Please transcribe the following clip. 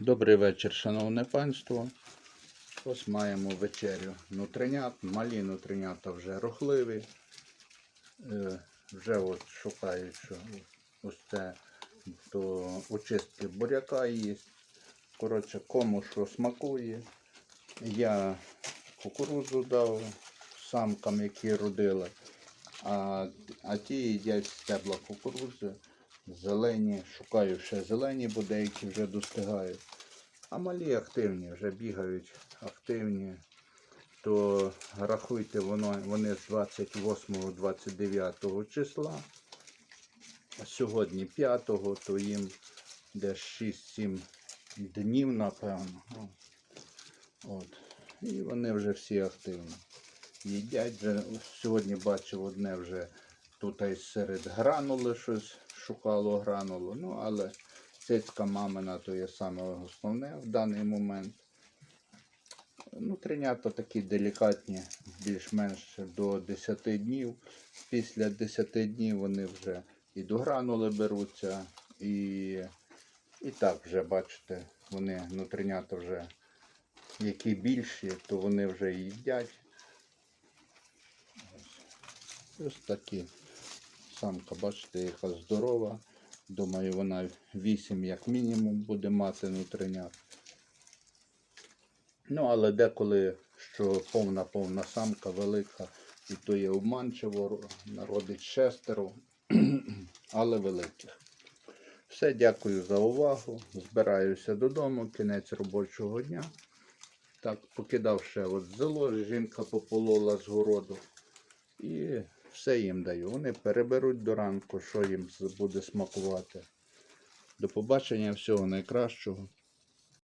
Добрий вечір, шановне панство. Ось маємо вечерю нутринят. Малі нутринята вже рухливі. Е, вже от шукають, що ось це до очистки буряка є. Коротше, кому що смакує. Я кукурудзу дав самкам, які родили. А, а ті їдять стебла кукурудзи, зелені, шукаю ще зелені, бо деякі вже достигають. А малі активні, вже бігають активні, то рахуйте, воно, вони з 28-29 числа. Сьогодні 5-го, то їм десь 6-7 днів, напевно. От. І вони вже всі активні їдять. Вже, сьогодні бачив одне вже тут серед гранули щось шукало гранулу. Ну, але цицька мамина то є саме основне в даний момент. Ну, тринята такі делікатні, більш-менш до 10 днів. Після 10 днів вони вже і до гранули беруться, і, і так вже, бачите, вони нутринята вже які більші, то вони вже їдять. Ось, такі. Самка, бачите, яка здорова. Думаю, вона 8 як мінімум буде мати нутринят. Ну, але деколи, що повна-повна самка велика, і то є обманчиво, народить шестеро, але великих. Все, дякую за увагу. Збираюся додому, кінець робочого дня. Так, покидав ще от зело, жінка пополола з городу. І все їм даю. Вони переберуть до ранку, що їм буде смакувати. До побачення, всього найкращого.